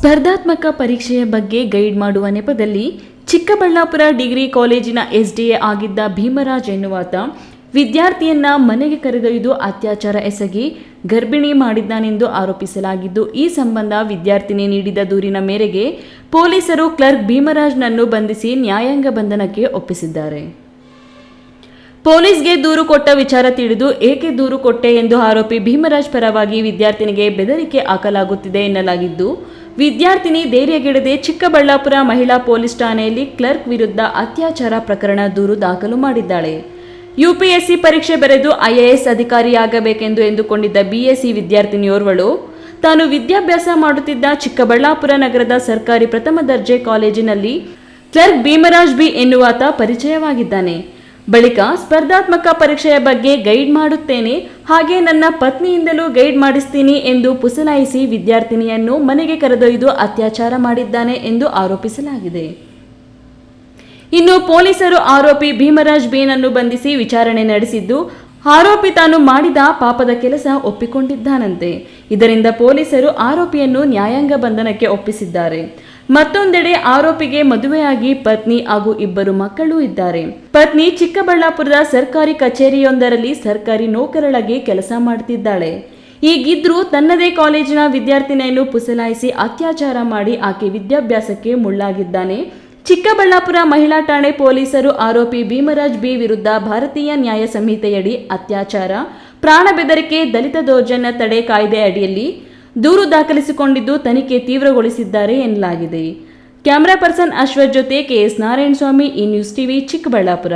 ಸ್ಪರ್ಧಾತ್ಮಕ ಪರೀಕ್ಷೆಯ ಬಗ್ಗೆ ಗೈಡ್ ಮಾಡುವ ನೆಪದಲ್ಲಿ ಚಿಕ್ಕಬಳ್ಳಾಪುರ ಡಿಗ್ರಿ ಕಾಲೇಜಿನ ಎಸ್ಡಿಎ ಆಗಿದ್ದ ಭೀಮರಾಜ್ ಎನ್ನುವಾತ ವಿದ್ಯಾರ್ಥಿಯನ್ನ ಮನೆಗೆ ಕರೆದೊಯ್ದು ಅತ್ಯಾಚಾರ ಎಸಗಿ ಗರ್ಭಿಣಿ ಮಾಡಿದ್ದಾನೆಂದು ಆರೋಪಿಸಲಾಗಿದ್ದು, ಈ ಸಂಬಂಧ ವಿದ್ಯಾರ್ಥಿನಿ ನೀಡಿದ ದೂರಿನ ಮೇರೆಗೆ ಪೊಲೀಸರು ಕ್ಲರ್ಕ್ ಭೀಮರಾಜ್ನನ್ನು ಬಂಧಿಸಿ ನ್ಯಾಯಾಂಗ ಬಂಧನಕ್ಕೆ ಒಪ್ಪಿಸಿದ್ದಾರೆ. ಪೊಲೀಸ್ಗೆ ದೂರು ಕೊಟ್ಟ ವಿಚಾರ ತಿಳಿದು ಏಕೆ ದೂರು ಕೊಟ್ಟೆ ಎಂದು ಆರೋಪಿ ಭೀಮರಾಜ್ ಪರವಾಗಿ ವಿದ್ಯಾರ್ಥಿನಿಗೆ ಬೆದರಿಕೆ ಹಾಕಲಾಗುತ್ತಿದೆ ಎನ್ನಲಾಗಿದ್ದು, ವಿದ್ಯಾರ್ಥಿನಿ ಧೈರ್ಯಗೆಡದೆ ಚಿಕ್ಕಬಳ್ಳಾಪುರ ಮಹಿಳಾ ಪೊಲೀಸ್ ಠಾಣೆಯಲ್ಲಿ ಕ್ಲರ್ಕ್ ವಿರುದ್ಧ ಅತ್ಯಾಚಾರ ಪ್ರಕರಣ ದೂರು ದಾಖಲು ಮಾಡಿದ್ದಾಳೆ. ಯುಪಿಎಸ್ಸಿ ಪರೀಕ್ಷೆ ಬರೆದು ಐಎಎಸ್ ಅಧಿಕಾರಿಯಾಗಬೇಕೆಂದು ಎಂದುಕೊಂಡಿದ್ದ ಬಿಎಸ್ಸಿ ವಿದ್ಯಾರ್ಥಿನಿಯೋರ್ವಳು ತಾನು ವಿದ್ಯಾಭ್ಯಾಸ ಮಾಡುತ್ತಿದ್ದ ಚಿಕ್ಕಬಳ್ಳಾಪುರ ನಗರದ ಸರ್ಕಾರಿ ಪ್ರಥಮ ದರ್ಜೆ ಕಾಲೇಜಿನಲ್ಲಿ ಕ್ಲರ್ಕ್ ಭೀಮರಾಜ್ ಬಿ ಎನ್ನುವಾತ ಪರಿಚಯವಾಗಿದ್ದಾನೆ. ಬಳಿಕ ಸ್ಪರ್ಧಾತ್ಮಕ ಪರೀಕ್ಷೆಯ ಬಗ್ಗೆ ಗೈಡ್ ಮಾಡುತ್ತೇನೆ. ಹಾಗೆ ನನ್ನ ಪತ್ನಿಯಿಂದಲೂ ಗೈಡ್ ಮಾಡಿಸ್ತೀನಿ ಎಂದು ಪುಸಲಾಯಿಸಿ ವಿದ್ಯಾರ್ಥಿನಿಯನ್ನು ಮನೆಗೆ ಕರೆದೊಯ್ದು ಅತ್ಯಾಚಾರ ಮಾಡಿದ್ದಾನೆ ಎಂದು ಆರೋಪಿಸಲಾಗಿದೆ. ಇನ್ನು ಪೊಲೀಸರು ಆರೋಪಿ ಭೀಮರಾಜ್ ಬೇನನ್ನು ಬಂಧಿಸಿ ವಿಚಾರಣೆ ನಡೆಸಿದ್ದು, ಆರೋಪಿ ತಾನು ಮಾಡಿದ ಪಾಪದ ಕೆಲಸ ಒಪ್ಪಿಕೊಂಡಿದ್ದಾನಂತೆ. ಇದರಿಂದ ಪೊಲೀಸರು ಆರೋಪಿಯನ್ನು ನ್ಯಾಯಾಂಗ ಬಂಧನಕ್ಕೆ ಒಪ್ಪಿಸಿದ್ದಾರೆ. ಮತ್ತೊಂದೆಡೆ ಆರೋಪಿಗೆ ಮದುವೆಯಾಗಿ ಪತ್ನಿ ಹಾಗೂ ಇಬ್ಬರು ಮಕ್ಕಳು ಇದ್ದಾರೆ. ಪತ್ನಿ ಚಿಕ್ಕಬಳ್ಳಾಪುರದ ಸರ್ಕಾರಿ ಕಚೇರಿಯೊಂದರಲ್ಲಿ ಸರ್ಕಾರಿ ನೌಕರಳಾಗಿ ಕೆಲಸ ಮಾಡ್ತಿದ್ದಾಳೆ. ಈಗಿದ್ರೂ ತನ್ನದೇ ಕಾಲೇಜಿನ ವಿದ್ಯಾರ್ಥಿನಿಯನ್ನು ಪುಸಲಾಯಿಸಿ ಅತ್ಯಾಚಾರ ಮಾಡಿ ಆಕೆ ವಿದ್ಯಾಭ್ಯಾಸಕ್ಕೆ ಮುಳ್ಳಾಗಿದ್ದಾನೆ. ಚಿಕ್ಕಬಳ್ಳಾಪುರ ಮಹಿಳಾ ಠಾಣೆ ಪೊಲೀಸರು ಆರೋಪಿ ಭೀಮರಾಜ್ ಬಿ ವಿರುದ್ಧ ಭಾರತೀಯ ನ್ಯಾಯ ಸಂಹಿತೆಯಡಿ ಅತ್ಯಾಚಾರ. ಪ್ರಾಣ ಬೆದರಿಕೆ, ದಲಿತ ದೌರ್ಜನ್ಯ ತಡೆ ಕಾಯ್ದೆ ಅಡಿಯಲ್ಲಿ ದೂರು ದಾಖಲಿಸಿಕೊಂಡಿದ್ದು ತನಿಖೆ ತೀವ್ರಗೊಳಿಸಿದ್ದಾರೆ ಎನ್ನಲಾಗಿದೆ. ಕ್ಯಾಮೆರಾ ಪರ್ಸನ್ ಅಶ್ವಥ್ ಜೊತೆ ಕೆಎಸ್ ನಾರಾಯಣಸ್ವಾಮಿ, ಈ ನ್ಯೂಸ್ ಟಿವಿ ಚಿಕ್ಕಬಳ್ಳಾಪುರ.